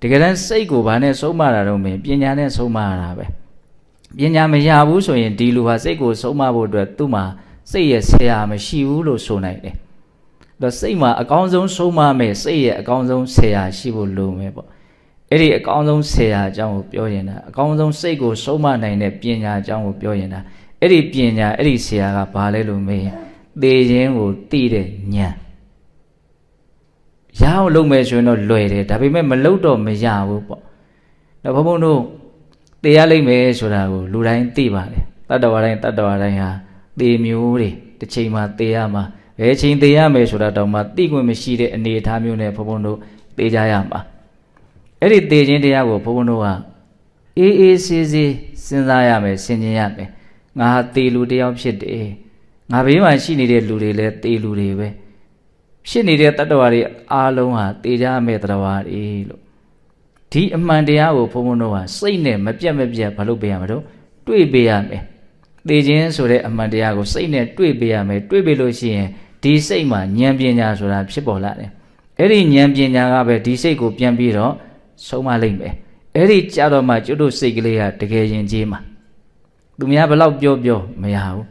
တကယ်တမ်းစိတ်ကိုဘာနဲ့ဆုံးမတာတော့မင်းပညာနဲ့ဆုံးမရတာပဲပညာမရဘူးဆိုရင်ဒီလူဟာစိတ်ကိုဆုံးမဖို့အတွက်သူ့မှာစိတ်ရဲ့ဆရာမရှိဘူးလို့ဆိုနိုင်တယ်တော့စိတ်မှာအကောင်းဆုံးဆုံးမမယ်စိတ်ရဲ့အကောင်းဆုံးဆရာရှိဖို့လိုမယ်ပေါ့အဲ့ဒီအကောင်းဆုံးဆရာအကြောင်းကိုပြောရင်တာအကောင်းဆုံးစိတ်ကိုဆုံးမနိုင်တဲ့ပညာအကြောင်းကိုပြောရင်တာအဲ့ဒီပညာအဲ့ဒီဆရာကဘာလဲလို့မေးရင်သေခြင်းကိုသိတဲ့ဉာဏ် ရအောင်လုပ်မယ်ဆိုရင်တော့လွယ်တယ်ဒါပေမဲ့မလုပ်တော့မရဘူးပေါ့တော့ဘုံဘုံတို့သေရလိမ့်မယ်ဆိုတာကိုလူတိုင်းသိပါတယ်တတ္တဝါတိုင်းတတ္တဝါတိုင်းဟာသေမျိုးတွေတစ်ချိန်မှာသေရမှာဘယ်ချိန်သေရမယ်ဆိုတာတော့မှသိခွင့်မရှိတဲ့အနေအထားမျိုးနဲ့ဘုံဘုံတို့သေကြရမှာအဲ့ဒီသေခြင်းတရားကိုဘုံဘုံတို့ကအေးအေးဆေးဆေးစဉ်းစားရမယ်ဆင်ခြင်ရမယ်ငါဟာသေလူတယောက်ဖြစ်တယ်ငါဘေးမှာရှိနေတဲ့လူတွေလည်းသေလူတွေပဲ ဖြစ်နေတဲ့တတ္တဝါတွေအားလုံးဟာသေကြမဲ့တတ္တဝါတွေလို့ဒီအမှန်တရားကိုဘုံဘုံတို့ဟာစိတ်နဲ့မပြတ်မပြတ်မလုပ်ပေးရမှာတော့တွေးပေးရမယ်သေခြင်းဆိုတဲ့အမှန်တရားကိုစိတ်နဲ့တွေးပေးရမယ်တွေးပေးလို့ရှိရင်ဒီစိတ်မှာဉာဏ်ပညာဆိုတာဖြစ်ပေါ်လာတယ်အဲ့ဒီဉာဏ်ပညာကပဲဒီစိတ်ကိုပြန်ပြီးတော့ဆုံးမလိုက်မယ်အဲ့ဒီကြတော့မှကျွတ်တို့စိတ်ကလေးကတကယ်ရင်ကြီးမှာသူများဘလောက်ပြောပြောမရဘူး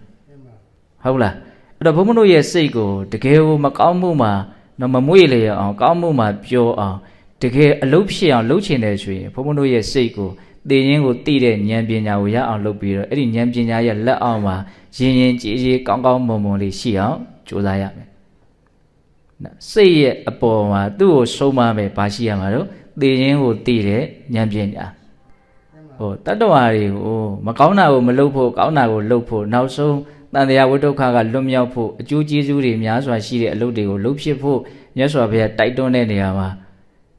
ဟုတ်လား အဲ့တော့ဘုန်းဘုန်းတို့ရဲ့စိတ်ကိုတကယ်ကိုမကောင်းမှုမှာတော့မမွေ့လေအောင်ကောင်းမှုမှာပြောအောင်တကယ်အလုပ်ဖြစ်အောင်လုပ်ချင်တယ်ဆိုရင်ဘုန်းဘုန်းတို့ရဲ့စိတ်ကိုသိရင်ကိုသိတဲ့ဉာဏ်ပညာကိုရအောင်လုပ်ပြီးတော့အဲ့ဒီဉာဏ်ပညာရဲ့လက်အောက်မှာရင်ရင်ကြည်ကြည်ကောင်းကောင်းမွန်မွန်လေးရှိအောင်ကြိုးစားရမယ်နော်စိတ်ရဲ့အပေါ်မှာသူ့ကိုဆုံးမမယ်ဘာရှိရမှာတော့သိရင်ကိုသိတဲ့ဉာဏ်ပညာဟိုတတ္တဝါတွေကိုမကောင်းတာကိုမလုပ်ဖို့ကောင်းတာကိုလုပ်ဖို့နောက်ဆုံး တန်တရားဝိဒုက္ခကလွတ်မြောက်ဖို့အကျိုးကျေးဇူးတွေများစွာရှိတဲ့အလုပ်တွေကိုလုပ်ဖြစ်ဖို့မြတ်စွာဘုရားတိုက်တွန်းတဲ့နေရာမှာ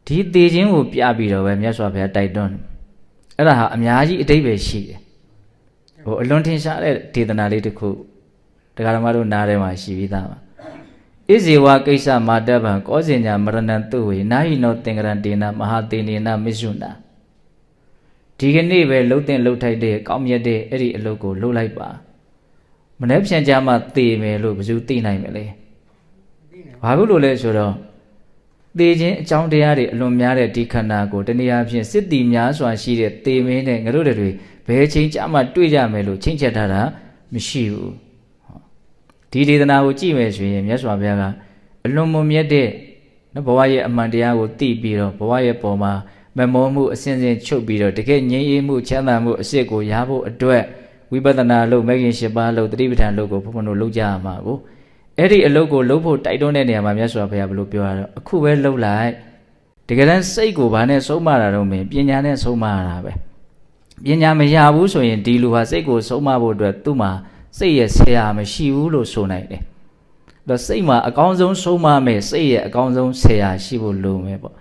ဒီသေခြင်းကိုပြပြီးတော့ပဲမြတ်စွာဘုရားတိုက်တွန်းတယ်အဲ့ဒါဟာအများကြီးအတိတ်ပဲရှိတယ်ဟိုအလွန်ထင်ရှားတဲ့ဒေသနာလေးတစ်ခုတရားဓမ္မတို့နားထဲမှာရှိပြီးသားပါဣဇေဝကိစ္စမာတဗံကောဇင်ညာမရဏံတုဝေနာဟိနောသင်္ကရံတေနမဟာတေနေနမစ္ဆုနာဒီကနေ့ပဲလှုပ်တဲ့လှုပ်ထိုက်တဲ့ကောင်းမြတ်တဲ့အဲ့ဒီအလုပ်ကိုလှုပ်လိုက်ပါ မနေ့ပြန်ကြမှာသေမယ်လို့ဘယ်သူသိနိုင်မလဲဘာလို့လို့လဲဆိုတော့သေခြင်းအကြောင်းတရားတွေအလွန်များတဲ့ဒီခန္ဓာကိုတနည်းအားဖြင့်စစ်တီများစွာရှိတဲ့သေမင်းနဲ့ငါတို့တွေဘယ်ချိန်ကြမှာတွေ့ကြမယ်လို့ချိန်ချက်ထားတာမရှိဘူးဒီဒေသနာကိုကြည့်မယ်ဆိုရင်မြတ်စွာဘုရားကအလွန်မွန်မြတ်တဲ့နော်ဘဝရဲ့အမှန်တရားကိုသိပြီးတော့ဘဝရဲ့ပုံမှာမမောမှုအစဉ်စဉ်ချုပ်ပြီးတော့တကယ်ငြိမ်းအေးမှုချမ်းသာမှုအစစ်ကိုရဖို့အတွက် ဝိပဿနာလို့မဂ်ခင်၈ပါးလို့တတိပဋ္ဌာန်လို့ကိုဘုန်းဘုန်းတို့လုပ်ကြရမှာကိုအဲ့ဒီအလုပ်ကိုလုပ်ဖို့တိုက်တွန်းတဲ့နေရာမှာမြတ်စွာဘုရားဘယ်လိုပြောရတော့အခုပဲလုပ်လိုက်တကယ်တမ်းစိတ်ကိုဘာနဲ့ဆုံးမတာတော့မင်းပညာနဲ့ဆုံးမရတာပဲပညာမရဘူးဆိုရင်ဒီလူဟာစိတ်ကိုဆုံးမဖို့အတွက်သူ့မှာစိတ်ရဲ့ဆရာမရှိဘူးလို့ဆိုနိုင်တယ်တော့စိတ်မှာအကောင်းဆုံးဆုံးမမယ်စိတ်ရဲ့အကောင်းဆုံးဆရာရှိဖို့လိုမယ်ပေါ့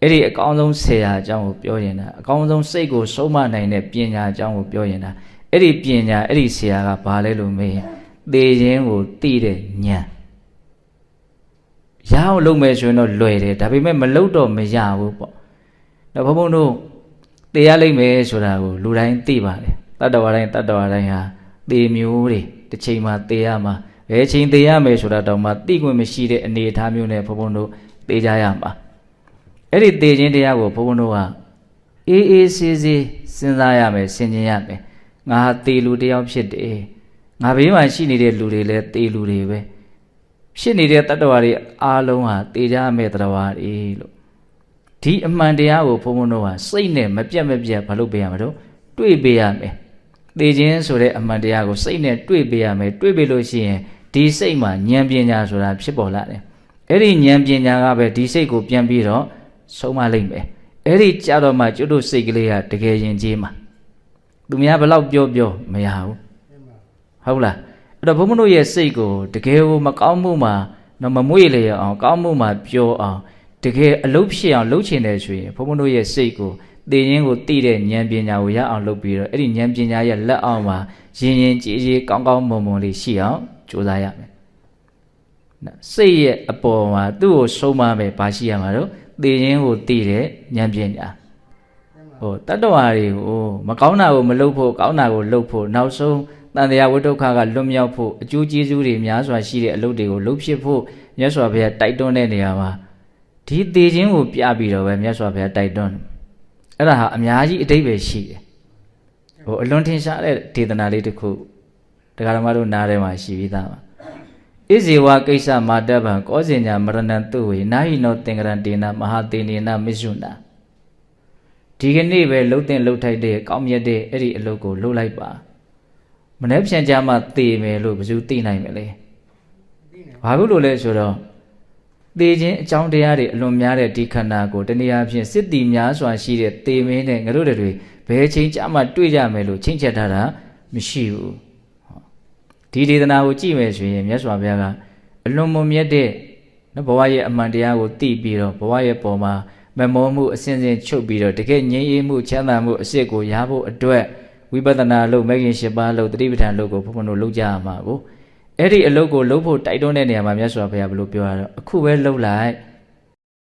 အဲ့ဒီအကောင်းဆုံးဆရာအကြောင်းကိုပြောရင်တာအကောင်းဆုံးစိတ်ကိုဆုံးမနိုင်တဲ့ပညာအကြောင်းကိုပြောရင်တာ အဲ့ဒီပညာအဲ့ဒီဆရာကဘာလဲလို့မေးရင်သေခြင်းကိုသိတဲ့ဉာဏ်ရအောင်လုပ်မယ်ဆိုရင်တော့လွယ်တယ်ဒါပေမဲ့မလုပ်တော့မရဘူးပေါ့တော့ဘုံဘုံတို့သေရလိမ့်မယ်ဆိုတာကိုလူတိုင်းသိပါတယ်တတ္တဝါတိုင်းတတ္တဝါတိုင်းဟာသေမျိုးတွေတစ်ချိန်မှာသေရမှာဘယ်ချိန်သေရမယ်ဆိုတာတော့မှသိခွင့်မရှိတဲ့အနေအထားမျိုးနဲ့ဘုံဘုံတို့သေကြရမှာအဲ့ဒီသေခြင်းတရားကိုဘုံဘုံတို့ကအေးအေးဆေးဆေးစဉ်းစားရမယ်ဆင်ခြင်ရမယ် ငါဟာသေလူတယောက်ဖြစ်တယ်ငါဘေးမှာရှိနေတဲ့လူတွေလည်းသေလူတွေပဲဖြစ်နေတဲ့တတ္တဝါတွေအားလုံးဟာသေကြမဲ့တတ္တဝါတွေလို့ဒီအမှန်တရားကိုဘုံဘုံတို့ဟာစိတ်နဲ့မပြတ်မပြတ်မလုပ်ပေးရမှာတော့တွေးပေးရမယ်သေခြင်းဆိုတဲ့အမှန်တရားကိုစိတ်နဲ့တွေးပေးရမယ်တွေးပေးလို့ရှိရင်ဒီစိတ်မှာဉာဏ်ပညာဆိုတာဖြစ်ပေါ်လာတယ်အဲ့ဒီဉာဏ်ပညာကပဲဒီစိတ်ကိုပြန်ပြီးတော့ဆုံးမလိုက်မယ်အဲ့ဒီကြတော့မှကျွတ်တို့စိတ်ကလေးကတကယ်ရင်ကြီးမှာ သူများဘလောက်ပြောပြောမရဘူးဟုတ်လားအဲ့တော့ဘုန်းဘုန်းတို့ရဲ့စိတ်ကိုတကယ်ကိုမကောင်းမှုမှာတော့မမွေ့လေအောင်ကောင်းမှုမှာပြောအောင်တကယ်အလုပ်ဖြစ်အောင်လုပ်ချင်တယ်ဆိုရင်ဘုန်းဘုန်းတို့ရဲ့စိတ်ကိုသိရင်ကိုသိတဲ့ဉာဏ်ပညာကိုရအောင်လုပ်ပြီးတော့အဲ့ဒီဉာဏ်ပညာရဲ့လက်အောက်မှာရင်ရင်ကြည်ကြည်ကောင်းကောင်းမွန်မွန်လေးရှိအောင်ကြိုးစားရမယ်နော်စိတ်ရဲ့အပေါ်မှာသူ့ကိုဆုံးမမယ်ဘာရှိရမှာတော့သိရင်ကိုသိတဲ့ဉာဏ်ပညာ ဟိုတတ္တဝါတွေကိုမကောင်းတာကိုမလုပ်ဖို့ကောင်းတာကိုလုပ်ဖို့နောက်ဆုံးတန်တရားဝိဒုက္ခကလွတ်မြောက်ဖို့အကျိုးကျေးဇူးတွေများစွာရှိတဲ့အလုပ်တွေကိုလုပ်ဖြစ်ဖို့မြတ်စွာဘုရားတိုက်တွန်းတဲ့နေရာမှာဒီသေခြင်းကိုပြပြီးတော့ပဲမြတ်စွာဘုရားတိုက်တွန်းတယ်အဲ့ဒါဟာအများကြီးအတိတ်ပဲရှိတယ်ဟိုအလွန်ထင်ရှားတဲ့ဒေသနာလေးတစ်ခုတရားဓမ္မတို့နားထဲမှာရှိပြီးသားပါဣဇေဝကိစ္စမာတဗံကောဇင်ညာမရဏံတုဝေနာဟိနောသင်္ကရံတေနမဟာတေနေနမစ္ဆုနာ ဒီကနေ့ပဲလှုပ်တဲ့လှုပ်ထိုက်တဲ့ကောင်းမြတ်တဲ့အဲ့ဒီအလုပ်ကိုလှုပ်လိုက်ပါမနေ့ပြန်ကြမှာသေမယ်လို့ဘယ်သူသိနိုင်မလဲဘာလို့လို့လဲဆိုတော့သေခြင်းအကြောင်းတရားတွေအလွန်များတဲ့ဒီခန္ဓာကိုတနည်းအားဖြင့်စစ်တီများစွာရှိတဲ့သေမင်းနဲ့ငါတို့တွေဘယ်ချိန်ကြမှာတွေ့ကြမယ်လို့ချိန်ချက်ထားတာမရှိဘူးဒီဒေသနာကိုကြည့်မယ်ဆိုရင်မြတ်စွာဘုရားကအလွန်မွန်မြတ်တဲ့နော်ဘဝရဲ့အမှန်တရားကိုသိပြီးတော့ဘဝရဲ့ပုံမှာ မမောမှုအစဉ်စဉ်ချုပ်ပြီးတော့တကယ်ငြိမ်းအေးမှုချမ်းသာမှုအစစ်ကိုရဖို့အတွက်ဝိပဿနာလုပ်မဂ်ရင်၈ပါးလုပ်တတိပဋ္ဌာန်လုပ်ကိုဘုန်းဘုန်းတို့လုပ်ကြရမှာကိုအဲ့ဒီအလုပ်ကိုလုပ်ဖို့တိုက်တွန်းတဲ့နေရာမှာမြတ်စွာဘုရားဘယ်လိုပြောရတော့အခုပဲလုပ်လိုက်